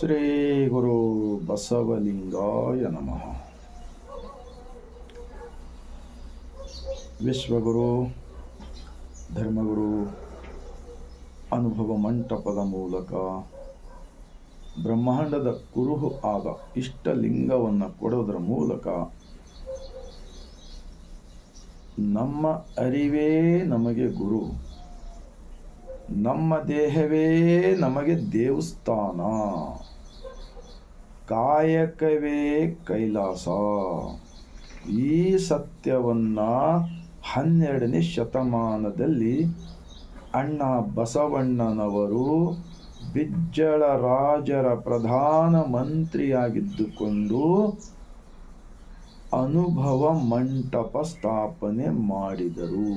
ಶ್ರೀ ಗುರು ಬಸವಲಿಂಗಾಯ ನಮಃ. ವಿಶ್ವಗುರು, ಧರ್ಮಗುರು, ಅನುಭವ ಮಂಟಪದ ಮೂಲಕ ಬ್ರಹ್ಮಾಂಡದ ಕುರುಹು ಆದ ಇಷ್ಟಲಿಂಗವನ್ನು ಕೊಡೋದರ ಮೂಲಕ ನಮ್ಮ ಅರಿವೇ ನಮಗೆ ಗುರು. ನಮ್ಮ ದೇಹವೇ ನಮಗೆ ದೇವಸ್ಥಾನ. ಕಾಯಕವೇ ಕೈಲಾಸ. ಈ ಸತ್ಯವನ್ನ ಹನ್ನೆರಡನೇ ಶತಮಾನದಲ್ಲಿ ಅಣ್ಣ ಬಸವಣ್ಣನವರು ಬಿಜ್ಜಳ ರಾಜರ ಪ್ರಧಾನ ಮಂತ್ರಿಯಾಗಿದ್ದುಕೊಂಡು ಅನುಭವ ಮಂಟಪ ಸ್ಥಾಪನೆ ಮಾಡಿದರು.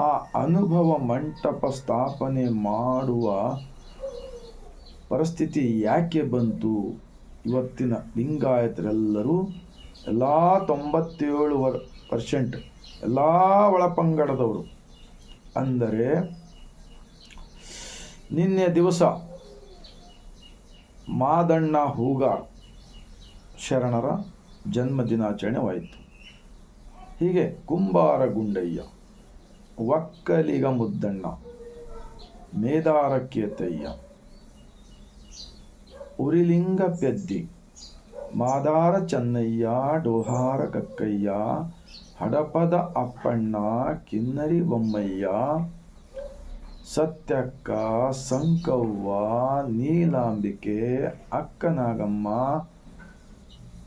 ಆ ಅನುಭವ ಮಂಟಪ ಸ್ಥಾಪನೆ ಮಾಡುವ ಪರಿಸ್ಥಿತಿ ಯಾಕೆ ಬಂತು? ಇವತ್ತಿನ ಲಿಂಗಾಯತರೆಲ್ಲರೂ ಎಲ್ಲ ತೊಂಬತ್ತೇಳು ವರ್ ಪರ್ಸೆಂಟ್ ಎಲ್ಲ ಒಳಪಂಗಡದವರು. ಅಂದರೆ ನಿನ್ನೆ ದಿವಸ ಮಾದಣ್ಣ ಹೂಗ ಶರಣರ ಜನ್ಮದಿನಾಚರಣೆವಾಯಿತು ಹೀಗೆ ಕುಂಬಾರ ಗುಂಡಯ್ಯ ಒಕ್ಕಲಿಗ ಮುದ್ದಣ್ಣ ಮೇದಾರಕ್ಕೆ ಕೇತಯ್ಯ ಉರಿಲಿಂಗ ಪೆದ್ದಿ ಮಾದಾರ ಚನ್ನಯ್ಯ, ಡೋಹಾರ ಕಕ್ಕಯ್ಯ, ಹಡಪದ ಅಪ್ಪಣ್ಣ, ಕಿನ್ನರಿ ಬೊಮ್ಮಯ್ಯ, ಸತ್ಯಕ್ಕ, ಸಂಕವ್ವ, ನೀಲಾಂಬಿಕೆ, ಅಕ್ಕನಾಗಮ್ಮ.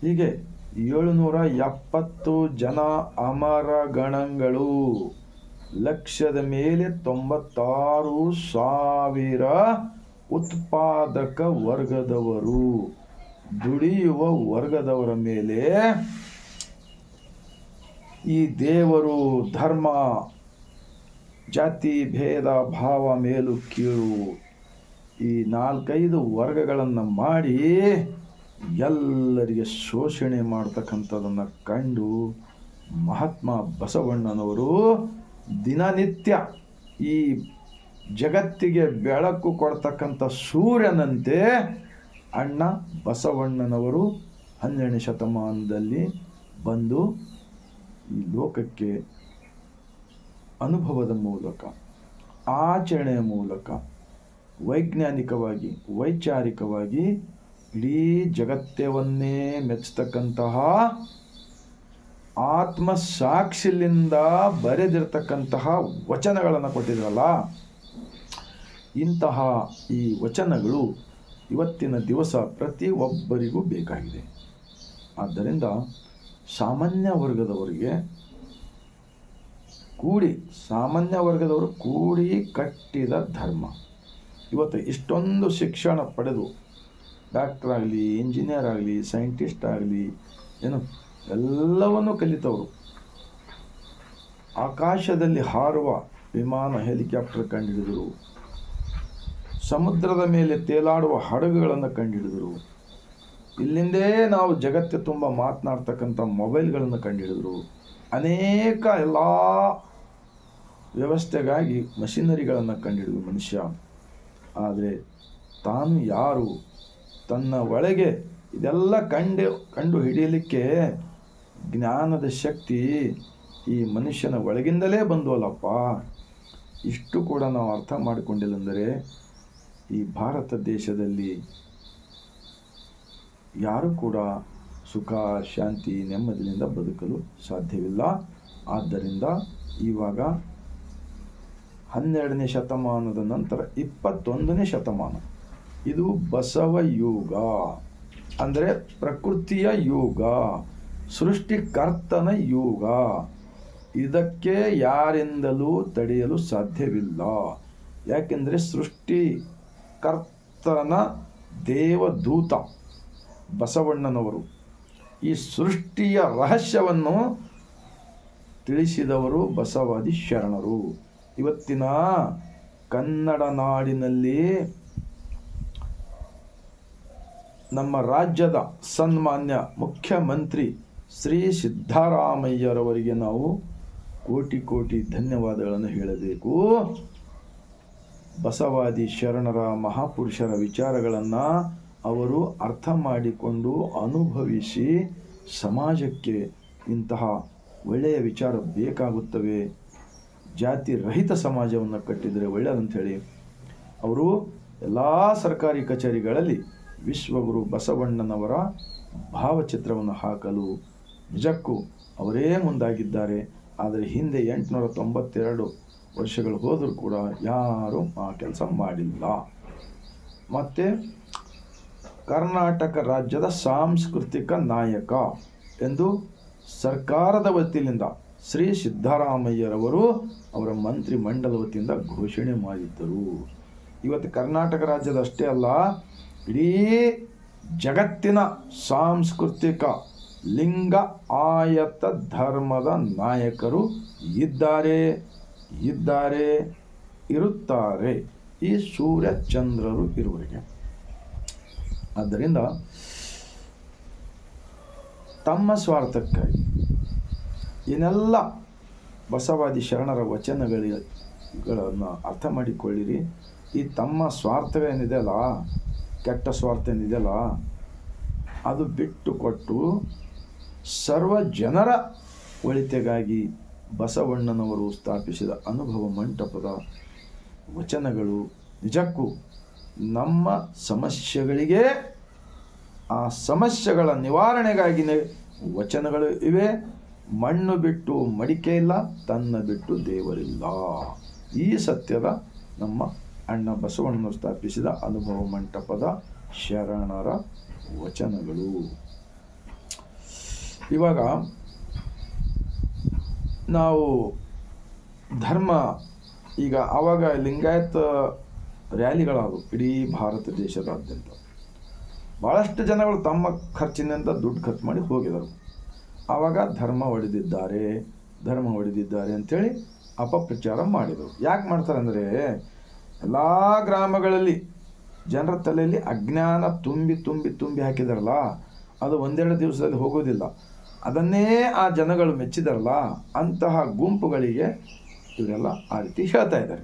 ಹೀಗೆ ಏಳುನೂರ ಎಪ್ಪತ್ತು ಜನ ಅಮರ ಗಣಗಳು. ಲಕ್ಷದ ಮೇಲೆ ತೊಂಬತ್ತಾರು ಸಾವಿರ ಉತ್ಪಾದಕ ವರ್ಗದವರು. ದುಡಿಯುವ ವರ್ಗದವರ ಮೇಲೆ ಈ ದೇವರು ಧರ್ಮ, ಜಾತಿ, ಭೇದ, ಭಾವ ಮೇಲು ಕೀಳು. ಈ ನಾಲ್ಕೈದು ವರ್ಗಗಳನ್ನು ಮಾಡಿ ಎಲ್ಲರಿಗೆ ಶೋಷಣೆ ಮಾಡ್ತಕ್ಕಂಥದ್ದನ್ನು ಕಂಡು ಮಹಾತ್ಮ ಬಸವಣ್ಣನವರು ದಿನನಿತ್ಯ ಈ ಜಗತ್ತಿಗೆ ಬೆಳಕು ಕೊಡ್ತಕ್ಕಂಥ ಸೂರ್ಯನಂತೆ ಅಣ್ಣ ಬಸವಣ್ಣನವರು ಹನ್ನೆರಡನೇ ಶತಮಾನದಲ್ಲಿ ಬಂದು ಈ ಲೋಕಕ್ಕೆ ಅನುಭವದ ಮೂಲಕ, ಆಚರಣೆಯ ಮೂಲಕ, ವೈಜ್ಞಾನಿಕವಾಗಿ, ವೈಚಾರಿಕವಾಗಿ ಇಡೀ ಜಗತ್ತವನ್ನೇ ಮೆಚ್ಚತಕ್ಕಂತಹ ಆತ್ಮ ಸಾಕ್ಷಿಲಿಂದ ಬರೆದಿರ್ತಕ್ಕಂತಹ ವಚನಗಳನ್ನು ಕೊಟ್ಟಿದ್ರಲ್ಲ ಇಂತಹ ಈ ವಚನಗಳು ಇವತ್ತಿನ ದಿವಸ ಪ್ರತಿಯೊಬ್ಬರಿಗೂ ಬೇಕಾಗಿದೆ. ಆದ್ದರಿಂದ ಸಾಮಾನ್ಯ ವರ್ಗದವರಿಗೆ ಕೂಡಿ, ಸಾಮಾನ್ಯ ವರ್ಗದವರು ಕೂಡಿ ಕಟ್ಟಿದ ಧರ್ಮ. ಇವತ್ತು ಇಷ್ಟೊಂದು ಶಿಕ್ಷಣ ಪಡೆದು ಡಾಕ್ಟರ್ ಆಗಲಿ, ಇಂಜಿನಿಯರ್ ಆಗಲಿ, ಸೈಂಟಿಸ್ಟ್ ಆಗಲಿ, ಏನು ಎಲ್ಲವನ್ನೂ ಕಲಿತವರು. ಆಕಾಶದಲ್ಲಿ ಹಾರುವ ವಿಮಾನ ಹೆಲಿಕಾಪ್ಟರ್ ಕಂಡುಹಿಡಿದರು ಸಮುದ್ರದ ಮೇಲೆ ತೇಲಾಡುವ ಹಡಗುಗಳನ್ನು ಕಂಡುಹಿಡಿದರು ಇಲ್ಲಿಂದೇ ನಾವು ಜಗತ್ತು ತುಂಬ ಮಾತನಾಡ್ತಕ್ಕಂಥ ಮೊಬೈಲ್ಗಳನ್ನು ಕಂಡುಹಿಡಿದ್ರು ಅನೇಕ ಎಲ್ಲ ವ್ಯವಸ್ಥೆಗಾಗಿ ಮಷಿನರಿಗಳನ್ನು ಕಂಡುಹಿಡಿದು ಮನುಷ್ಯ. ಆದರೆ ತಾನು ಯಾರು? ತನ್ನ ಒಳಗೆ ಇದೆಲ್ಲ ಕಂಡು ಕಂಡು ಹಿಡಿಯಲಿಕ್ಕೆ ಜ್ಞಾನದ ಶಕ್ತಿ ಈ ಮನುಷ್ಯನ ಒಳಗಿಂದಲೇ ಬಂದವಲ್ಲಪ್ಪ. ಇಷ್ಟು ಕೂಡ ನಾವು ಅರ್ಥ ಮಾಡಿಕೊಂಡಿಲ್ಲಂದರೆ ಈ ಭಾರತ ದೇಶದಲ್ಲಿ ಯಾರು ಕೂಡ ಸುಖ, ಶಾಂತಿ, ನೆಮ್ಮದಿಯಿಂದ ಬದುಕಲು ಸಾಧ್ಯವಿಲ್ಲ. ಆದ್ದರಿಂದ ಇವಾಗ ಹನ್ನೆರಡನೇ ಶತಮಾನದ ನಂತರ ಇಪ್ಪತ್ತೊಂದನೇ ಶತಮಾನ. ಇದು ಬಸವ ಯುಗ. ಅಂದರೆ ಪ್ರಕೃತಿಯ ಯುಗ, ಸೃಷ್ಟಿಕರ್ತನ ಯುಗ. ಇದಕ್ಕೆ ಯಾರಿಂದಲೂ ತಡೆಯಲು ಸಾಧ್ಯವಿಲ್ಲ. ಯಾಕೆಂದರೆ ಸೃಷ್ಟಿಕರ್ತನ ದೇವದೂತ ಬಸವಣ್ಣನವರು. ಈ ಸೃಷ್ಟಿಯ ರಹಸ್ಯವನ್ನು ತಿಳಿಸಿದವರು ಬಸವಾದಿ ಶರಣರು ಇವತ್ತಿನ ಕನ್ನಡ ನಾಡಿನಲ್ಲಿ ನಮ್ಮ ರಾಜ್ಯದ ಸನ್ಮಾನ್ಯ ಮುಖ್ಯಮಂತ್ರಿ ಶ್ರೀ ಸಿದ್ದರಾಮಯ್ಯರವರಿಗೆ ನಾವು ಕೋಟಿ ಕೋಟಿ ಧನ್ಯವಾದಗಳನ್ನು ಹೇಳಬೇಕು. ಬಸವಾದಿ ಶರಣರ ಮಹಾಪುರುಷರ ವಿಚಾರಗಳನ್ನು ಅವರು ಅರ್ಥ ಮಾಡಿಕೊಂಡು ಅನುಭವಿಸಿ ಸಮಾಜಕ್ಕೆ ಇಂತಹ ಒಳ್ಳೆಯ ವಿಚಾರ ಬೇಕಾಗುತ್ತವೆ. ಜಾತಿ ರಹಿತ ಸಮಾಜವನ್ನು ಕಟ್ಟಿದರೆ ಒಳ್ಳೆಯದಂಥೇಳಿ ಅವರು ಎಲ್ಲ ಸರ್ಕಾರಿ ಕಚೇರಿಗಳಲ್ಲಿ ವಿಶ್ವಗುರು ಬಸವಣ್ಣನವರ ಭಾವಚಿತ್ರವನ್ನು ಹಾಕಲು ನಿಜಕ್ಕೂ ಅವರೇ ಮುಂದಾಗಿದ್ದಾರೆ. ಆದರೆ ಹಿಂದೆ ಎಂಟುನೂರ ತೊಂಬತ್ತೆರಡು ವರ್ಷಗಳು ಹೋದರೂ ಕೂಡ ಯಾರೂ ಆ ಕೆಲಸ ಮಾಡಿಲ್ಲ. ಮತ್ತು ಕರ್ನಾಟಕ ರಾಜ್ಯದ ಸಾಂಸ್ಕೃತಿಕ ನಾಯಕ ಎಂದು ಸರ್ಕಾರದ ವತಿಯಿಂದ ಶ್ರೀ ಸಿದ್ದರಾಮಯ್ಯರವರು ಅವರ ಮಂತ್ರಿ ಮಂಡಲ ವತಿಯಿಂದ ಘೋಷಣೆ ಮಾಡಿದ್ದರು. ಇವತ್ತು ಕರ್ನಾಟಕ ರಾಜ್ಯದ ಅಷ್ಟೇ ಅಲ್ಲ, ಇಡೀ ಜಗತ್ತಿನ ಸಾಂಸ್ಕೃತಿಕ ಲಿಂಗ ಆಯತ ಧರ್ಮದ ನಾಯಕರು ಇದ್ದಾರೆ. ಇದ್ದಾರೆ, ಇರುತ್ತಾರೆ. ಈ ಸೂರ್ಯ ಚಂದ್ರರು ಇರುವರಿಗೆ. ಆದ್ದರಿಂದ ತಮ್ಮ ಸ್ವಾರ್ಥಕ್ಕಾಗಿ ಏನೆಲ್ಲ ಬಸವಾದಿ ಶರಣರ ವಚನಗಳಿಗಳನ್ನು ಅರ್ಥ ಮಾಡಿಕೊಳ್ಳಿರಿ. ಈ ತಮ್ಮ ಸ್ವಾರ್ಥವೇನಿದೆಯಲ್ಲ? ಕೆಟ್ಟ ಸ್ವಾರ್ಥ ಏನಿದೆಯಲ್ಲ ಅದು ಬಿಟ್ಟುಕೊಟ್ಟು ಸರ್ವ ಜನರ ಒಳಿತಿಗಾಗಿ ಬಸವಣ್ಣನವರು ಸ್ಥಾಪಿಸಿದ ಅನುಭವ ಮಂಟಪದ ವಚನಗಳು ನಿಜಕ್ಕೂ ನಮ್ಮ ಸಮಸ್ಯೆಗಳಿಗೆ, ಆ ಸಮಸ್ಯೆಗಳ ನಿವಾರಣೆಗಾಗಿನೇ ವಚನಗಳು ಇವೆ. ಮಣ್ಣು ಬಿಟ್ಟು ಮಡಿಕೆ ಇಲ್ಲ, ತನ್ನ ಬಿಟ್ಟು ದೇವರಿಲ್ಲ. ಈ ಸತ್ಯದ ನಮ್ಮ ಅಣ್ಣ ಬಸವಣ್ಣನವರು ಸ್ಥಾಪಿಸಿದ ಅನುಭವ ಮಂಟಪದ ಶರಣರ ವಚನಗಳು. ಇವಾಗ ನಾವು ಧರ್ಮ, ಈಗ ಆವಾಗ ಲಿಂಗಾಯತ ರ್ಯಾಲಿಗಳಾದವು ಇಡೀ ಭಾರತ ದೇಶದಾದ್ಯಂತ. ಭಾಳಷ್ಟು ಜನಗಳು ತಮ್ಮ ಖರ್ಚಿನಿಂದ ದುಡ್ಡು ಖರ್ಚು ಮಾಡಿ ಹೋಗಿದರು ಆವಾಗ ಧರ್ಮ ಒಡೆದಿದ್ದಾರೆ, ಧರ್ಮ ಹೊಡೆದಿದ್ದಾರೆ ಅಂಥೇಳಿ ಅಪಪ್ರಚಾರ ಮಾಡಿದರು. ಯಾಕೆ ಮಾಡ್ತಾರೆ ಅಂದರೆ, ಎಲ್ಲ ಗ್ರಾಮಗಳಲ್ಲಿ ಜನರ ತಲೆಯಲ್ಲಿ ಅಜ್ಞಾನ ತುಂಬಿ ತುಂಬಿ ತುಂಬಿ ಹಾಕಿದಾರಲ್ಲ, ಅದು ಒಂದೆರಡು ದಿವಸದಲ್ಲಿ ಹೋಗೋದಿಲ್ಲ. ಅದನ್ನೇ ಆ ಜನಗಳು ಮೆಚ್ಚಿದಾರಲ್ಲ, ಅಂತಹ ಗುಂಪುಗಳಿಗೆ ಇವರೆಲ್ಲ ಆ ರೀತಿ ಹೇಳ್ತಾ ಇದ್ದಾರೆ.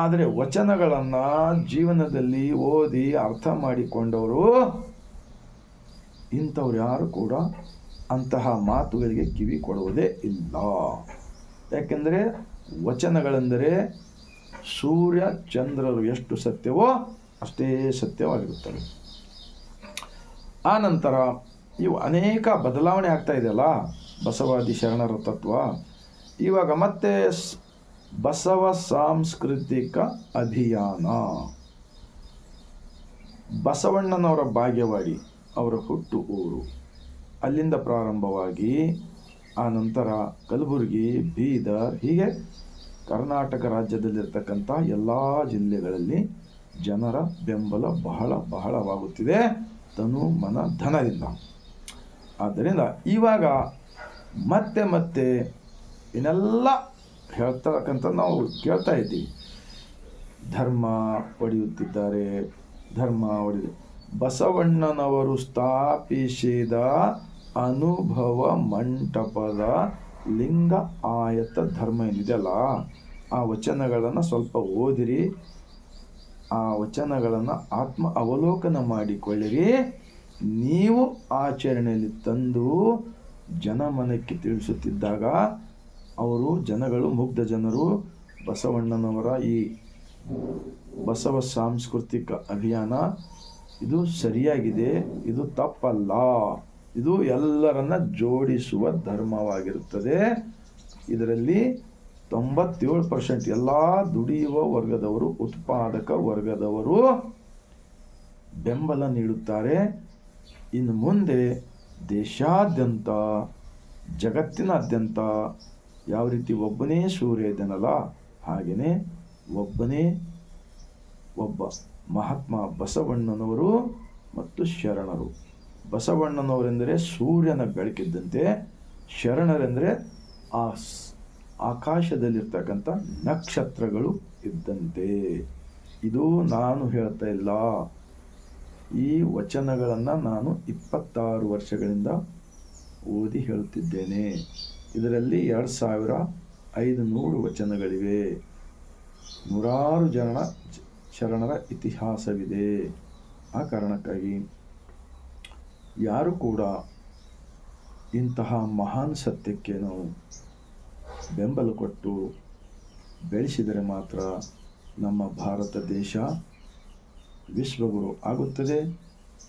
ಆದರೆ ವಚನಗಳನ್ನು ಜೀವನದಲ್ಲಿ ಓದಿ ಅರ್ಥ ಮಾಡಿಕೊಂಡವರು ಇಂಥವ್ರು ಯಾರು ಕೂಡ ಅಂತಹ ಮಾತುಗಳಿಗೆ ಕಿವಿ ಕೊಡುವುದೇ ಇಲ್ಲ. ಯಾಕೆಂದರೆ ವಚನಗಳೆಂದರೆ ಸೂರ್ಯ ಚಂದ್ರರು ಎಷ್ಟು ಸತ್ಯವೋ ಅಷ್ಟೇ ಸತ್ಯವಾಗಿರುತ್ತವೆ. ಆ ನಂತರ ಇವು ಅನೇಕ ಬದಲಾವಣೆ ಆಗ್ತಾ ಇದೆಯಲ್ಲ? ಬಸವಾದಿ ಶರಣರ ತತ್ವ. ಇವಾಗ ಮತ್ತೆ ಬಸವ ಸಾಂಸ್ಕೃತಿಕ ಅಭಿಯಾನ. ಬಸವಣ್ಣನವರ ಭಾಗ್ಯವಾಡಿ ಅವರ ಹುಟ್ಟು ಊರು. ಅಲ್ಲಿಂದ ಪ್ರಾರಂಭವಾಗಿ ಆ ನಂತರ ಕಲಬುರಗಿ, ಬೀದರ್, ಹೀಗೆ ಕರ್ನಾಟಕ ರಾಜ್ಯದಲ್ಲಿರ್ತಕ್ಕಂಥ ಎಲ್ಲ ಜಿಲ್ಲೆಗಳಲ್ಲಿ ಜನರ ಬೆಂಬಲ ಬಹಳ ಬಹಳವಾಗುತ್ತಿದೆ. ತನು ಮನ ಧನದಿಂದ. ಆದ್ದರಿಂದ ಇವಾಗ ಮತ್ತೆ ಮತ್ತೆ ಇನ್ನೆಲ್ಲ ಹೇಳ್ತಕ್ಕಂಥ ನಾವು ಕೇಳ್ತಾ ಇದ್ದೀವಿ. ಧರ್ಮ ಒಡೆಯುತ್ತಿದ್ದಾರೆ. ಧರ್ಮ ಒಡೆದು ಬಸವಣ್ಣನವರು ಸ್ಥಾಪಿಸಿದ ಅನುಭವ ಮಂಟಪದ ಲಿಂಗ ಆಯತ ಧರ್ಮ ಏನಿದೆಯಲ್ಲ, ಆ ವಚನಗಳನ್ನು ಸ್ವಲ್ಪ ಓದಿರಿ. ಆ ವಚನಗಳನ್ನು ಆತ್ಮ ಅವಲೋಕನ ಮಾಡಿಕೊಳ್ಳಿರಿ. ನೀವು ಆಚರಣೆಯಲ್ಲಿ ತಂದು ಜನಮನಕ್ಕೆ ತಿಳಿಸುತ್ತಿದ್ದಾಗ ಅವರು ಜನಗಳು, ಮುಗ್ಧ ಜನರು, ಬಸವಣ್ಣನವರ ಈ ಬಸವ ಸಾಂಸ್ಕೃತಿಕ ಅಭಿಯಾನ, ಇದು ಸರಿಯಾಗಿದೆ, ಇದು ತಪ್ಪಲ್ಲ, ಇದು ಎಲ್ಲರನ್ನ ಜೋಡಿಸುವ ಧರ್ಮವಾಗಿರುತ್ತದೆ. ಇದರಲ್ಲಿ ತೊಂಬತ್ತೇಳು ಪರ್ಸೆಂಟ್ ಎಲ್ಲ ದುಡಿಯುವ ವರ್ಗದವರು, ಉತ್ಪಾದಕ ವರ್ಗದವರು ಬೆಂಬಲ ನೀಡುತ್ತಾರೆ. ಇನ್ನು ಮುಂದೆ ದೇಶಾದ್ಯಂತ, ಜಗತ್ತಿನಾದ್ಯಂತ ಯಾವ ರೀತಿ ಒಬ್ಬನೇ ಸೂರ್ಯ ಇದ್ದಾನಲ್ಲ ಹಾಗೆಯೇ ಒಬ್ಬನೇ ಒಬ್ಬ ಮಹಾತ್ಮ ಬಸವಣ್ಣನವರು ಮತ್ತು ಶರಣರು. ಬಸವಣ್ಣನವರೆಂದರೆ ಸೂರ್ಯನ ಬೆಳಕಿದ್ದಂತೆ, ಶರಣರೆಂದರೆ ಆ ಆಕಾಶದಲ್ಲಿರ್ತಕ್ಕಂಥ ನಕ್ಷತ್ರಗಳು ಇದ್ದಂತೆ. ಇದು ನಾನು ಹೇಳ್ತಾ ಇಲ್ಲ. ಈ ವಚನಗಳನ್ನು ನಾನು ಇಪ್ಪತ್ತಾರು ವರ್ಷಗಳಿಂದ ಓದಿ ಹೇಳುತ್ತಿದ್ದೇನೆ ಇದರಲ್ಲಿ ಎರಡು ಸಾವಿರ ಐದು ನೂರು ವಚನಗಳಿವೆ. ನೂರಾರು ಜನರ ಶರಣರ ಇತಿಹಾಸವಿದೆ. ಆ ಕಾರಣಕ್ಕಾಗಿ ಯಾರು ಕೂಡ ಇಂತಹ ಮಹಾನ್ ಸತ್ಯಕ್ಕೆ ನಾವು ಬೆಂಬಲ ಕೊಟ್ಟು ಬೆಳೆಸಿದರೆ ಮಾತ್ರ ನಮ್ಮ ಭಾರತ ದೇಶ ವಿಶ್ವಗುರು ಆಗುತ್ತದೆ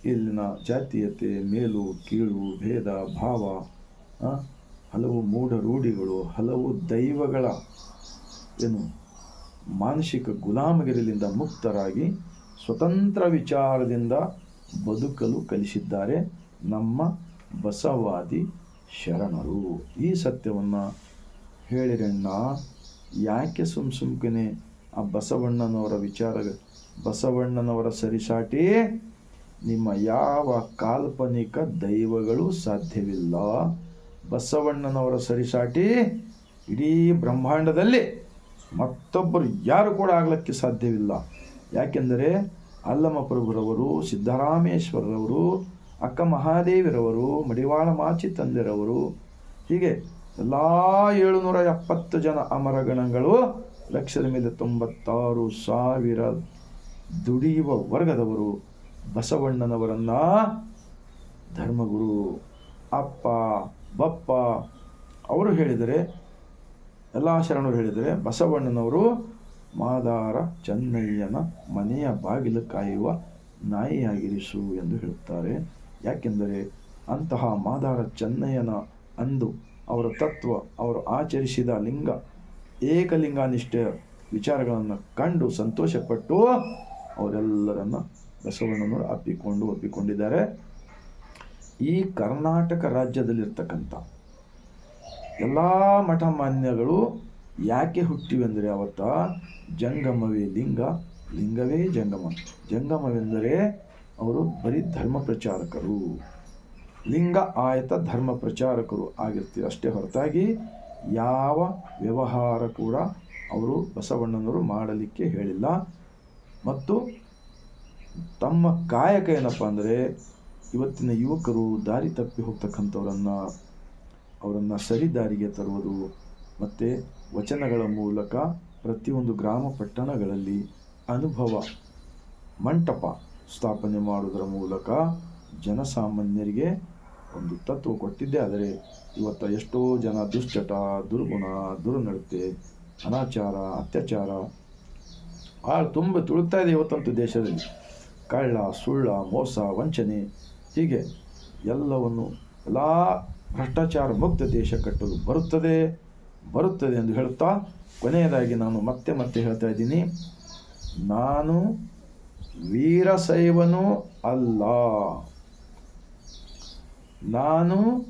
ಇಲ್ಲಿನ ಜಾತೀಯತೆ, ಮೇಲು, ಕೀಳು, ಭೇದ, ಭಾವ ಹಲವು ಮೂಢ ರೂಢಿಗಳು ಹಲವು ದೈವಗಳ ಏನು ಮಾನಸಿಕ ಗುಲಾಮಗಿರಿಲಿಂದ ಮುಕ್ತರಾಗಿ ಸ್ವತಂತ್ರ ವಿಚಾರದಿಂದ ಬದುಕಲು ಕಲಿಸಿದ್ದಾರೆ ನಮ್ಮ ಬಸವಾದಿ ಶರಣರು. ಈ ಸತ್ಯವನ್ನು ಹೇಳಿರಣ್ಣ, ಯಾಕೆ ಸುಮ್ ಸುಮ್ಕನೆ ಆ ಬಸವಣ್ಣನವರ ವಿಚಾರ ಬಸವಣ್ಣನವರ ಸರಿಸಾಟಿ, ನಿಮ್ಮ ಯಾವ ಕಾಲ್ಪನಿಕ ದೈವಗಳು ಸಾಧ್ಯವಿಲ್ಲ? ಬಸವಣ್ಣನವರ ಸರಿಸಾಟಿ, ಇಡೀ ಬ್ರಹ್ಮಾಂಡದಲ್ಲಿ ಮತ್ತೊಬ್ಬರು ಯಾರು ಕೂಡ ಆಗಲಿಕ್ಕೆ ಸಾಧ್ಯವಿಲ್ಲ. ಯಾಕೆಂದರೆ ಅಲ್ಲಮ ಪ್ರಭುರವರು ಸಿದ್ದರಾಮೇಶ್ವರರವರು, ಅಕ್ಕ ಮಹಾದೇವಿರವರು, ಮಡಿವಾಳ ಮಾಚಿ ತಂದೆರವರು, ಹೀಗೆ ಎಲ್ಲ ಏಳುನೂರ ಎಪ್ಪತ್ತು ಜನ ಅಮರಗಣಗಳು ಲಕ್ಷದ ಮೇಲೆ ತೊಂಬತ್ತಾರು ಸಾವಿರ ದುಡಿಯುವ ವರ್ಗದವರು ಬಸವಣ್ಣನವರನ್ನ ಧರ್ಮಗುರು, ಅಪ್ಪ, ಬಪ್ಪ ಅವರು ಹೇಳಿದರೆ, ಎಲ್ಲ ಶರಣರು ಹೇಳಿದರೆ, ಬಸವಣ್ಣನವರು ಮಾದಾರ ಚನ್ನಯ್ಯನ ಮನೆಯ ಬಾಗಿಲು ಕಾಯುವ ನಾಯಿಯಾಗಿರಿಸು ಎಂದು ಹೇಳುತ್ತಾರೆ. ಯಾಕೆಂದರೆ ಅಂತಹ ಮಾದಾರ ಚನ್ನಯ್ಯನ ಅಂದು ಅವರ ತತ್ವ, ಅವರು ಆಚರಿಸಿದ ಲಿಂಗ, ಏಕಲಿಂಗಾನಿಷ್ಠೆಯ ವಿಚಾರಗಳನ್ನು ಕಂಡು ಸಂತೋಷಪಟ್ಟು ಅವರೆಲ್ಲರನ್ನು ಬಸವಣ್ಣನವರು ಅಪ್ಪಿಕೊಂಡು ಒಪ್ಪಿಕೊಂಡಿದ್ದಾರೆ. ಈ ಕರ್ನಾಟಕ ರಾಜ್ಯದಲ್ಲಿರ್ತಕ್ಕಂಥ ಎಲ್ಲ ಮಠ ಮಾನ್ಯಗಳು ಯಾಕೆ ಹುಟ್ಟಿವೆಂದರೆ ಅವತ್ತ ಜಂಗಮವೇ ಲಿಂಗ, ಲಿಂಗವೇ ಜಂಗಮ. ಜಂಗಮವೆಂದರೆ ಅವರು ಬರೀ ಧರ್ಮ ಪ್ರಚಾರಕರು. ಲಿಂಗ ಆಯತ ಧರ್ಮ ಪ್ರಚಾರಕರು ಆಗಿರ್ತೀವಿ ಅಷ್ಟೇ ಹೊರತಾಗಿ ಯಾವ ವ್ಯವಹಾರ ಕೂಡ ಅವರು ಬಸವಣ್ಣನವರು ಮಾಡಲಿಕ್ಕೆ ಹೇಳಿಲ್ಲ. ಮತ್ತು ತಮ್ಮ ಕಾಯಕ ಏನಪ್ಪ ಅಂದರೆ ಇವತ್ತಿನ ಯುವಕರು ದಾರಿ ತಪ್ಪಿ ಹೋಗ್ತಕ್ಕಂಥವ್ರನ್ನು ಅವರನ್ನು ಸರಿ ದಾರಿಗೆ ತರುವುದು ಮತ್ತು ವಚನಗಳ ಮೂಲಕ ಪ್ರತಿಯೊಂದು ಗ್ರಾಮ ಪಟ್ಟಣಗಳಲ್ಲಿ ಅನುಭವ ಮಂಟಪ ಸ್ಥಾಪನೆ ಮಾಡುವುದರ ಮೂಲಕ ಜನಸಾಮಾನ್ಯರಿಗೆ ಒಂದು ತತ್ವ ಕೊಟ್ಟಿದ್ದೆ. ಆದರೆ ಇವತ್ತು ಎಷ್ಟೋ ಜನ ದುಶ್ಚಟ, ದುರ್ಗುಣ, ದುರ್ನಡತೆ, ಅನಾಚಾರ, ಅತ್ಯಾಚಾರ ಆಳು ತುಂಬ ತುಳುಕ್ತಾ ಇದೆ ಇವತ್ತಂತೂ ದೇಶದಲ್ಲಿ. ಕಳ್ಳ, ಸುಳ್ಳ, ಮೋಸ, ವಂಚನೆ, ಹೀಗೆ ಎಲ್ಲವನ್ನು, ಎಲ್ಲ ಭ್ರಷ್ಟಾಚಾರ ಮುಕ್ತ ದೇಶ ಕಟ್ಟಲು ಬರುತ್ತದೆ ಬರುತ್ತದೆ ಎಂದು ಹೇಳುತ್ತಾ ಕೊನೆಯದಾಗಿ ನಾನು ಮತ್ತೆ ಮತ್ತೆ ಹೇಳ್ತಾ ಇದ್ದೀನಿ. ನಾನು ವೀರಶೈವನೂ ಅಲ್ಲ. ನಾನು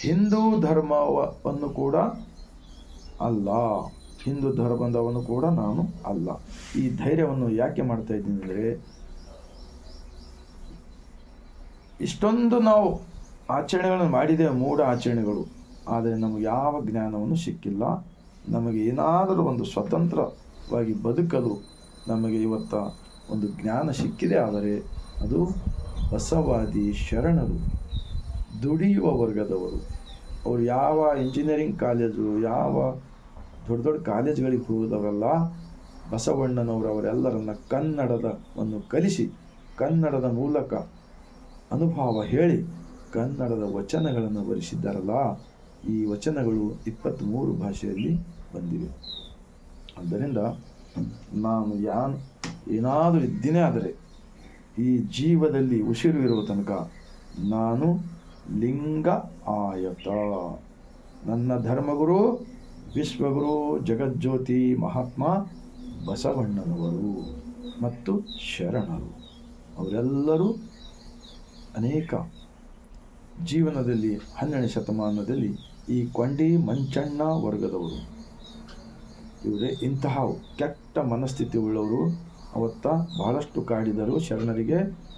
ಹಿಂದೂ ಧರ್ಮವನ್ನು ಕೂಡ ಅಲ್ಲ. ಹಿಂದೂ ಧರ್ಮದವನು ಕೂಡ ನಾನು ಅಲ್ಲ. ಈ ಧೈರ್ಯವನ್ನು ಯಾಕೆ ಮಾಡ್ತಾ ಇದ್ದೀನಿ ಅಂದರೆ, ಇಷ್ಟೊಂದು ನಾವು ಆಚರಣೆಗಳನ್ನು ಮಾಡಿದ್ದೇವೆ ಮೂಢ ಆಚರಣೆಗಳು, ಆದರೆ ನಮಗೆ ಯಾವ ಜ್ಞಾನವನ್ನು ಸಿಕ್ಕಿಲ್ಲ. ನಮಗೆ ಏನಾದರೂ ಒಂದು ಸ್ವತಂತ್ರವಾಗಿ ಬದುಕಲು ನಮಗೆ ಇವತ್ತ ಒಂದು ಜ್ಞಾನ ಸಿಕ್ಕಿದೆ, ಆದರೆ ಅದು ಬಸವಾದಿ ಶರಣರು, ದುಡಿಯುವ ವರ್ಗದವರು. ಅವರು ಯಾವ ಇಂಜಿನಿಯರಿಂಗ್ ಕಾಲೇಜು ಯಾವ ದೊಡ್ಡ ದೊಡ್ಡ ಕಾಲೇಜುಗಳಿಗೆ ಹೋದವರೆಲ್ಲ ಅವರೆಲ್ಲರನ್ನ ಕನ್ನಡದವನ್ನು ಕಲಿಸಿ, ಕನ್ನಡದ ಮೂಲಕ ಅನುಭವ ಹೇಳಿ, ಕನ್ನಡದ ವಚನಗಳನ್ನು ಬರೆಸಿದ್ದಾರಲ್ಲ ಈ ವಚನಗಳು ಇಪ್ಪತ್ತ್ಮೂರು ಭಾಷೆಯಲ್ಲಿ ಬಂದಿವೆ. ಆದ್ದರಿಂದ ನಾನು ಯಾನ್, ಏನಾದರೂ ಇದ್ದೀನೇ ಆದರೆ ಈ ಜೀವದಲ್ಲಿ ಉಸಿರು ಇರುವ ತನಕ ನಾನು ಲಿಂಗ ಆಯತ ನನ್ನ ಧರ್ಮಗುರು ವಿಶ್ವಗುರು ಜಗಜ್ಯೋತಿ ಮಹಾತ್ಮ ಬಸವಣ್ಣನವರು ಮತ್ತು ಶರಣರು. ಅವರೆಲ್ಲರೂ ಅನೇಕ ಜೀವನದಲ್ಲಿ, ಹನ್ನೆರಡನೇ ಶತಮಾನದಲ್ಲಿ ಈ ಕೊಂಡಿ ಮಂಚಣ್ಣ ವರ್ಗದವರು. ಇವರೇ ಇಂತಹ ಕೆಟ್ಟ ಮನಸ್ಥಿತಿ ಉಳ್ಳವರು. ಅವತ್ತ ಬಹಳಷ್ಟು ಕಾಡಿದರು, ಶರಣರಿಗೆ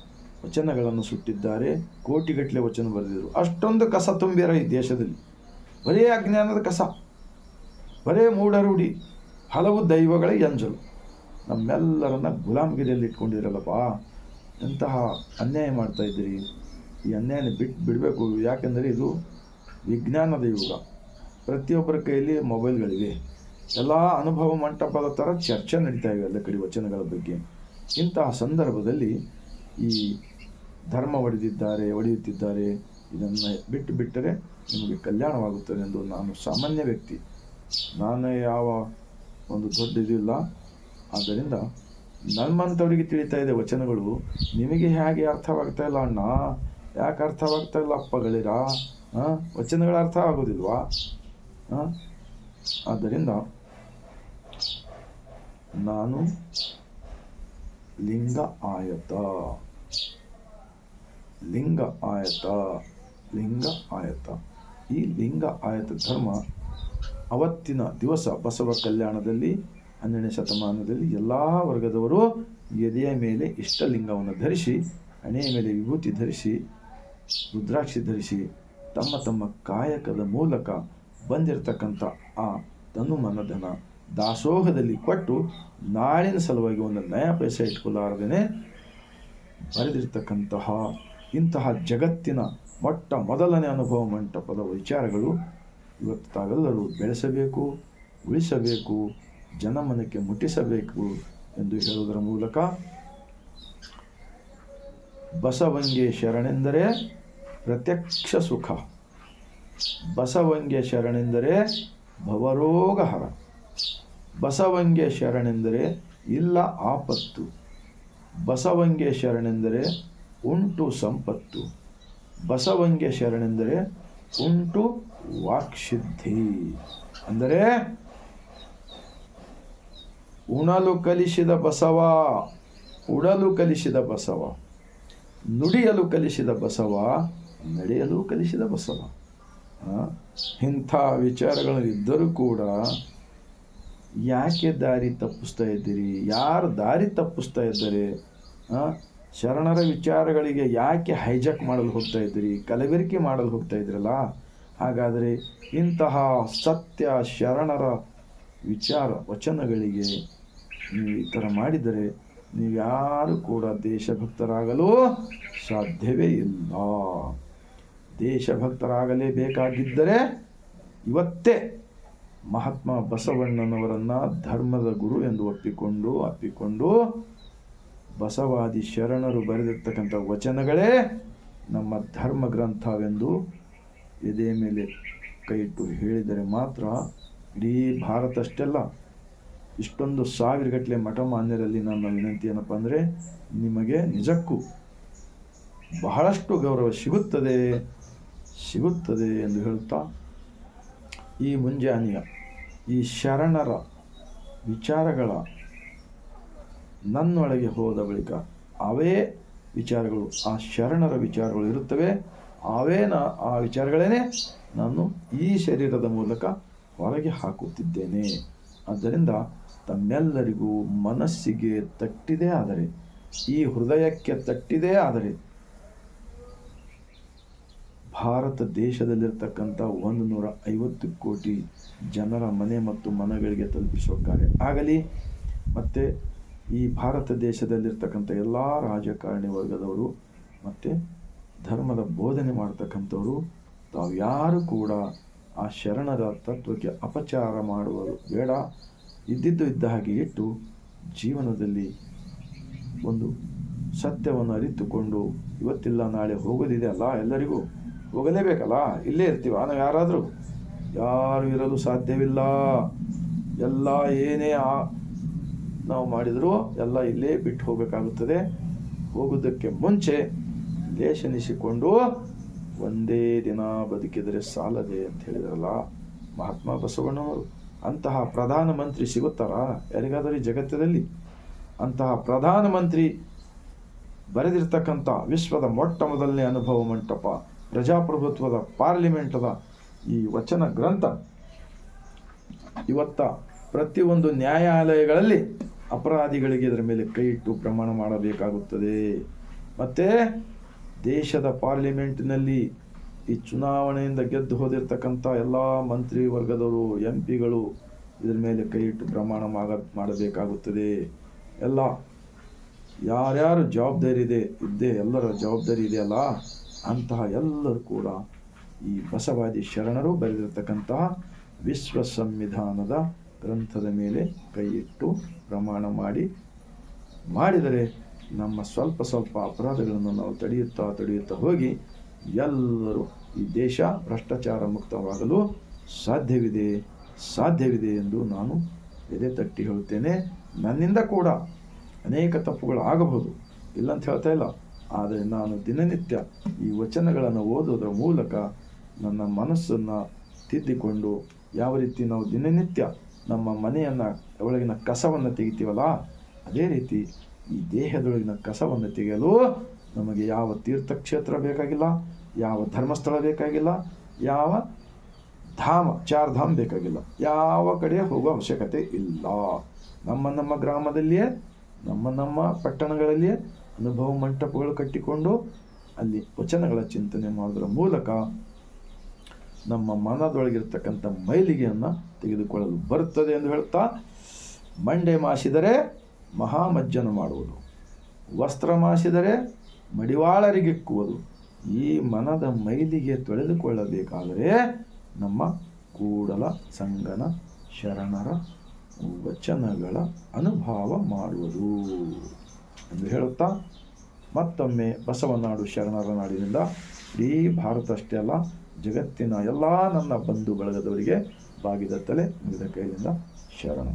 ವಚನಗಳನ್ನು ಸುಟ್ಟಿದ್ದಾರೆ, ಕೋಟಿಗಟ್ಟಲೆ ವಚನ ಬರೆದಿದ್ದರು. ಅಷ್ಟೊಂದು ಕಸ ತುಂಬಿರ ಈ ದೇಶದಲ್ಲಿ, ಬರೀ ಅಜ್ಞಾನದ ಕಸ. ಬರೇ ಮೂಢರೂಢಿ ಹಲವು ದೈವಗಳ ಎಂಜಲು. ನಮ್ಮೆಲ್ಲರನ್ನ ಗುಲಾಮಗಿರಿಯಲ್ಲಿ ಇಟ್ಕೊಂಡಿರಲ್ಲಪ್ಪ ಎಂತಹ ಅನ್ಯಾಯ ಮಾಡ್ತಾ ಇದ್ದೀರಿ? ಈ ಅನ್ಯಾಯನ ಬಿಟ್ಟು ಬಿಡಬೇಕು. ಯಾಕೆಂದರೆ ಇದು ವಿಜ್ಞಾನದ ಯುಗ. ಪ್ರತಿಯೊಬ್ಬರ ಕೈಯಲ್ಲಿ ಮೊಬೈಲ್ಗಳಿವೆ. ಎಲ್ಲ ಅನುಭವ ಮಂಟಪದ ಥರ ಚರ್ಚೆ ನಡೀತಾ ಇವೆ ಎಲ್ಲ ಕಡೆ ವಚನಗಳ ಬಗ್ಗೆ. ಇಂತಹ ಸಂದರ್ಭದಲ್ಲಿ ಈ ಧರ್ಮ ಒಡೆದಿದ್ದಾರೆ, ಒಡೆಯುತ್ತಿದ್ದಾರೆ, ಇದನ್ನು ಬಿಟ್ಟು ಬಿಟ್ಟರೆ ನಿಮಗೆ ಕಲ್ಯಾಣವಾಗುತ್ತದೆ ಎಂದು ನಾನು ಸಾಮಾನ್ಯ ವ್ಯಕ್ತಿ ನಾನು ಯಾವ ಒಂದು ದೊಡ್ಡ ಇದಿಲ್ಲ ಆದ್ದರಿಂದ ನಮ್ಮಂಥವರಿಗೆ ತಿಳಿತಾ ಇದೆ ವಚನಗಳು. ನಿಮಗೆ ಹೇಗೆ ಅರ್ಥವಾಗ್ತಾ ಇಲ್ಲ ಅಣ್ಣ? ಯಾಕೆ ಅರ್ಥವಾಗ್ತಾ ಇಲ್ಲ ಅಪ್ಪಗಳಿರ ವಚನಗಳು ಅರ್ಥ ಆಗೋದಿಲ್ವಾ? ಆದ್ದರಿಂದ ನಾನು ಲಿಂಗ ಆಯತ. ಲಿಂಗ ಆಯತ. ಲಿಂಗ ಆಯತ. ಈ ಲಿಂಗ ಆಯತ ಧರ್ಮ ಅವತ್ತಿನ ದಿವಸ ಬಸವ ಕಲ್ಯಾಣದಲ್ಲಿ, ಹನ್ನೆರಡನೇ ಶತಮಾನದಲ್ಲಿ ಎಲ್ಲ ವರ್ಗದವರು ಎದೆಯ ಮೇಲೆ ಇಷ್ಟಲಿಂಗವನ್ನು ಧರಿಸಿ, ಹಣೆಯ ಮೇಲೆ ವಿಭೂತಿ ಧರಿಸಿ, ರುದ್ರಾಕ್ಷಿ ಧರಿಸಿ ತಮ್ಮ ತಮ್ಮ ಕಾಯಕದ ಮೂಲಕ ಬಂದಿರತಕ್ಕಂಥ ಆ ತನು ಮನಧನ ದಾಸೋಹದಲ್ಲಿ ಕೊಟ್ಟು ನಾಳಿನ ಸಲುವಾಗಿ ಒಂದು ನಯ ಪೈಸೆ ಇಟ್ಕೊಳ್ಳಾರದೇ ಬರೆದಿರ್ತಕ್ಕಂತಹ ಇಂತಹ ಜಗತ್ತಿನ ಮೊಟ್ಟ ಮೊದಲನೇ ಅನುಭವ ಮಂಟಪದ ವಿಚಾರಗಳು ಇವತ್ತು ತಾವೆಲ್ಲರೂ ಬೆಳೆಸಬೇಕು, ಉಳಿಸಬೇಕು ಜನಮನಕ್ಕೆ ಮುಟ್ಟಿಸಬೇಕು ಎಂದು ಹೇಳುವುದರ ಮೂಲಕ ಬಸವಂಗೆ ಶರಣೆಂದರೆ ಪ್ರತ್ಯಕ್ಷ ಸುಖ. ಬಸವಂಗೆ ಶರಣೆಂದರೆ ಭವರೋಗಹರ. ಬಸವಂಗೆ ಶರಣೆಂದರೆ ಇಲ್ಲ ಆಪತ್ತು. ಬಸವಂಗೆ ಶರಣೆಂದರೆ ಉಂಟು ಸಂಪತ್ತು. ಬಸವಂಗೆ ಶರಣೆಂದರೆ ಉಂಟು ವಾಕ್ಸಿದ್ಧಿ ಅಂದರೆ ಉಣಲು ಕಲಿಸಿದ ಬಸವ ಉಡಲು ಕಲಿಸಿದ ಬಸವ, ನುಡಿಯಲು ಕಲಿಸಿದ ಬಸವ, ನಡೆಯಲು ಕಲಿಸಿದ ಬಸವ. ಇಂಥ ವಿಚಾರಗಳು ಇದ್ದರೂ ಕೂಡ ಯಾಕೆ ದಾರಿ ತಪ್ಪಿಸ್ತಾ ಇದ್ದೀರಿ? ಯಾರು ದಾರಿ ತಪ್ಪಿಸ್ತಾ ಇದ್ದಾರೆ? ಶರಣರ ವಿಚಾರಗಳಿಗೆ ಯಾಕೆ ಹೈಜಾಕ್ ಮಾಡಲು ಹೋಗ್ತಾ ಇದ್ದೀರಿ? ಕಲಬೆರಕೆ ಮಾಡಲು ಹೋಗ್ತಾ ಇದ್ದೀರಲ್ಲ? ಹಾಗಾದರೆ ಇಂತಹ ಸತ್ಯ ಶರಣರ ವಿಚಾರ ವಚನಗಳಿಗೆ ನೀವು ಈ ಥರ ಮಾಡಿದರೆ ನೀವು ಯಾರು ಕೂಡ ದೇಶಭಕ್ತರಾಗಲು ಸಾಧ್ಯವೇ ಇಲ್ಲ. ದೇಶಭಕ್ತರಾಗಲೇಬೇಕಾಗಿದ್ದರೆ ಇವತ್ತೇ ಮಹಾತ್ಮ ಬಸವಣ್ಣನವರನ್ನು ಧರ್ಮದ ಗುರು ಎಂದು ಒಪ್ಪಿಕೊಂಡು, ಅಪ್ಪಿಕೊಂಡು ಬಸವಾದಿ ಶರಣರು ಬರೆದಿರ್ತಕ್ಕಂಥ ವಚನಗಳೇ ನಮ್ಮ ಧರ್ಮ ಗ್ರಂಥವೆಂದು ಎದೆ ಮೇಲೆ ಕೈ ಇಟ್ಟು ಹೇಳಿದರೆ ಮಾತ್ರ ಇಡೀ ಭಾರತ ಅಷ್ಟೆಲ್ಲ ಇಷ್ಟೊಂದು ಸಾವಿರಗಟ್ಟಲೆ ಮಠ ಮಾನ್ಯರಲ್ಲಿ ನನ್ನ ವಿನಂತಿ ಏನಪ್ಪ ಅಂದರೆ ನಿಮಗೆ ನಿಜಕ್ಕೂ ಬಹಳಷ್ಟು ಗೌರವ ಸಿಗುತ್ತದೆ ಸಿಗುತ್ತದೆ ಎಂದು ಹೇಳುತ್ತಾ ಈ ಮುಂಜಾನೆಯ ಈ ಶರಣರ ವಿಚಾರಗಳ ನನ್ನೊಳಗೆ ಹೋದ ಬಳಿಕ ಅವೇ ವಿಚಾರಗಳು, ಆ ಶರಣರ ವಿಚಾರಗಳು ಇರುತ್ತವೆ. ಅವೇ ಆ ವಿಚಾರಗಳೇನೆ ನಾನು ಈ ಶರೀರದ ಮೂಲಕ ಹೊರಗೆ ಹಾಕುತ್ತಿದ್ದೇನೆ. ಆದ್ದರಿಂದ ತಮ್ಮೆಲ್ಲರಿಗೂ ಮನಸ್ಸಿಗೆ ತಟ್ಟಿದೆ ಆದರೆ, ಈ ಹೃದಯಕ್ಕೆ ತಟ್ಟಿದೆ ಆದರೆ, ಭಾರತ ದೇಶದಲ್ಲಿರ್ತಕ್ಕಂಥ ಒಂದು ನೂರ ಐವತ್ತು ಕೋಟಿ ಜನರ ಮನೆ ಮತ್ತು ಮನಗಳಿಗೆ ತಲುಪಿಸುವ ಕಾರ್ಯ ಆಗಲಿ, ಮತ್ತು ಈ ಭಾರತ ದೇಶದಲ್ಲಿರ್ತಕ್ಕಂಥ ಎಲ್ಲ ರಾಜಕಾರಣಿ ವರ್ಗದವರು, ಮತ್ತು ಧರ್ಮದ ಬೋಧನೆ ಮಾಡತಕ್ಕಂಥವರು, ತಾವು ಯಾರು ಕೂಡ ಆ ಶರಣರ ತತ್ವಕ್ಕೆ ಅಪಚಾರ ಮಾಡುವರು ಬೇಡ. ಇದ್ದಿದ್ದು ಇದ್ದ ಹಾಗೆ ಇಟ್ಟು ಜೀವನದಲ್ಲಿ ಒಂದು ಸತ್ಯವನ್ನು ಅರಿತುಕೊಂಡು, ಇವತ್ತಿಲ್ಲ, ನಾಳೆ ಹೋಗೋದಿದೆ ಅಲ್ಲ ಎಲ್ಲರಿಗೂ? ಹೋಗಲೇಬೇಕಲ್ಲ? ಇಲ್ಲೇ ಇರ್ತೀವ? ನಾವು ಯಾರಾದರೂ? ಯಾರು ಇರಲು ಸಾಧ್ಯವಿಲ್ಲ. ಎಲ್ಲ ಏನೇ ಆ ನಾವು ಮಾಡಿದರೂ ಎಲ್ಲ ಇಲ್ಲೇ ಬಿಟ್ಟು ಹೋಗಬೇಕಾಗುತ್ತದೆ. ಹೋಗುವುದಕ್ಕೆ ಮುಂಚೆ ಲೇಷನಿಸಿಕೊಂಡು ಒಂದೇ ದಿನ ಬದುಕಿದರೆ ಸಾಲದೆ ಅಂತ ಹೇಳಿದ್ರಲ್ಲ ಮಹಾತ್ಮ ಬಸವಣ್ಣನವರು. ಅಂತಹ ಪ್ರಧಾನಮಂತ್ರಿ ಸಿಗುತ್ತಾರಾ? ಯಾರಿಗಾದರೂ ಈ ಜಗತ್ತದಲ್ಲಿ ಅಂತಹ ಪ್ರಧಾನಮಂತ್ರಿ ಬರೆದಿರ್ತಕ್ಕಂಥ ವಿಶ್ವದ ಮೊಟ್ಟ ಮೊದಲನೇ ಅನುಭವ ಮಂಟಪ, ಪ್ರಜಾಪ್ರಭುತ್ವದ ಪಾರ್ಲಿಮೆಂಟದ ಈ ವಚನ ಗ್ರಂಥ, ಇವತ್ತ ಪ್ರತಿಯೊಂದು ನ್ಯಾಯಾಲಯಗಳಲ್ಲಿ ಅಪರಾಧಿಗಳಿಗೆ ಇದರ ಮೇಲೆ ಕೈ ಇಟ್ಟು ಪ್ರಮಾಣ ಮಾಡಬೇಕಾಗುತ್ತದೆ. ಮತ್ತು ದೇಶದ ಪಾರ್ಲಿಮೆಂಟ್ನಲ್ಲಿ ಈ ಚುನಾವಣೆಯಿಂದ ಗೆದ್ದು ಹೋದಿರ್ತಕ್ಕಂಥ ಎಲ್ಲ ಮಂತ್ರಿ ವರ್ಗದವರು ಎಂ ಪಿಗಳು ಇದರ ಮೇಲೆ ಕೈ ಇಟ್ಟು ಪ್ರಮಾಣ ಮಾಡ ಮಾಡಬೇಕಾಗುತ್ತದೆ. ಎಲ್ಲ, ಯಾರ್ಯಾರು ಜವಾಬ್ದಾರಿ ಇದೆ, ಇದ್ದೇ ಎಲ್ಲರ ಜವಾಬ್ದಾರಿ ಇದೆಯಲ್ಲ ಅಂತಹ ಎಲ್ಲರೂ ಕೂಡ ಈ ಬಸವಾದಿ ಶರಣರು ಬರೆದಿರತಕ್ಕಂತಹ ವಿಶ್ವ ಸಂವಿಧಾನದ ಗ್ರಂಥದ ಮೇಲೆ ಕೈ ಇಟ್ಟು ಪ್ರಮಾಣ ಮಾಡಿ, ಮಾಡಿದರೆ ನಮ್ಮ ಸ್ವಲ್ಪ ಸ್ವಲ್ಪ ಅಪರಾಧಗಳನ್ನು ನಾವು ತಡೆಯುತ್ತಾ ತಡೆಯುತ್ತಾ ಹೋಗಿ ಎಲ್ಲರೂ ಈ ದೇಶ ಭ್ರಷ್ಟಾಚಾರ ಮುಕ್ತವಾಗಲು ಸಾಧ್ಯವಿದೆ ಸಾಧ್ಯವಿದೆ ಎಂದು ನಾನು ಎದೆ ತಟ್ಟಿ ಹೇಳುತ್ತೇನೆ. ನನ್ನಿಂದ ಕೂಡ ಅನೇಕ ತಪ್ಪುಗಳು ಆಗಬಹುದು, ಇಲ್ಲಂತ ಹೇಳ್ತಾ ಇಲ್ಲ. ಆದರೆ ನಾನು ದಿನನಿತ್ಯ ಈ ವಚನಗಳನ್ನು ಓದೋದರ ಮೂಲಕ ನನ್ನ ಮನಸ್ಸನ್ನು ತಿದ್ದಿಕೊಂಡು ಯಾವ ರೀತಿ ನಾವು ದಿನನಿತ್ಯ ನಮ್ಮ ಮನೆಯನ್ನು, ಒಳಗಿನ ಕಸವನ್ನು ತೆಗಿತೀವಲ್ಲ, ಅದೇ ರೀತಿ ಈ ದೇಹದೊಳಗಿನ ಕಸವನ್ನು ತೆಗೆಯಲು ನಮಗೆ ಯಾವ ತೀರ್ಥಕ್ಷೇತ್ರ ಬೇಕಾಗಿಲ್ಲ, ಯಾವ ಧರ್ಮಸ್ಥಳ ಬೇಕಾಗಿಲ್ಲ, ಯಾವ ಧಾಮ ಚಾರ್ ಧಾಮ್ ಬೇಕಾಗಿಲ್ಲ. ಯಾವ ಕಡೆ ಹೋಗೋ ಅವಶ್ಯಕತೆ ಇಲ್ಲ. ನಮ್ಮ ನಮ್ಮ ಗ್ರಾಮದಲ್ಲಿಯೇ, ನಮ್ಮ ನಮ್ಮ ಪಟ್ಟಣಗಳಲ್ಲಿಯೇ ಅನುಭವ ಮಂಟಪಗಳು ಕಟ್ಟಿಕೊಂಡು ಅಲ್ಲಿ ವಚನಗಳ ಚಿಂತನೆ ಮಾಡೋದ್ರ ಮೂಲಕ ನಮ್ಮ ಮನದೊಳಗಿರ್ತಕ್ಕಂಥ ಮೈಲಿಗೆಯನ್ನು ತೆಗೆದುಕೊಳ್ಳಲು ಬರುತ್ತದೆ ಎಂದು ಹೇಳ್ತಾ ಮಂಡೆ ಮಾಸಿದರೆ ಮಹಾಮಜ್ಜನ ಮಾಡುವುದು. ವಸ್ತ್ರ ಮಾಸಿದರೆ ಮಡಿವಾಳರಿಗೆಕ್ಕುವುದು ಈ ಮನದ ಮೈಲಿಗೆ ತೊಳೆದುಕೊಳ್ಳಬೇಕಾದರೆ ನಮ್ಮ ಕೂಡಲ ಸಂಗನ ಶರಣರ ವಚನಗಳ ಅನುಭವ ಮಾಡುವುದು ಎಂದು ಹೇಳುತ್ತಾ ಮತ್ತೊಮ್ಮೆ ಬಸವನಾಡು ಶರಣರ ನಾಡಿನಿಂದ ಇಡೀ ಭಾರತ ಅಷ್ಟೇ ಅಲ್ಲ, ಜಗತ್ತಿನ ಎಲ್ಲ ನನ್ನ ಬಂಧು ಬಳಗದವರಿಗೆ ಬಾಗಿದ ತಲೆ ಮುಗಿದ ಕೈಯಿಂದ ಶರಣ.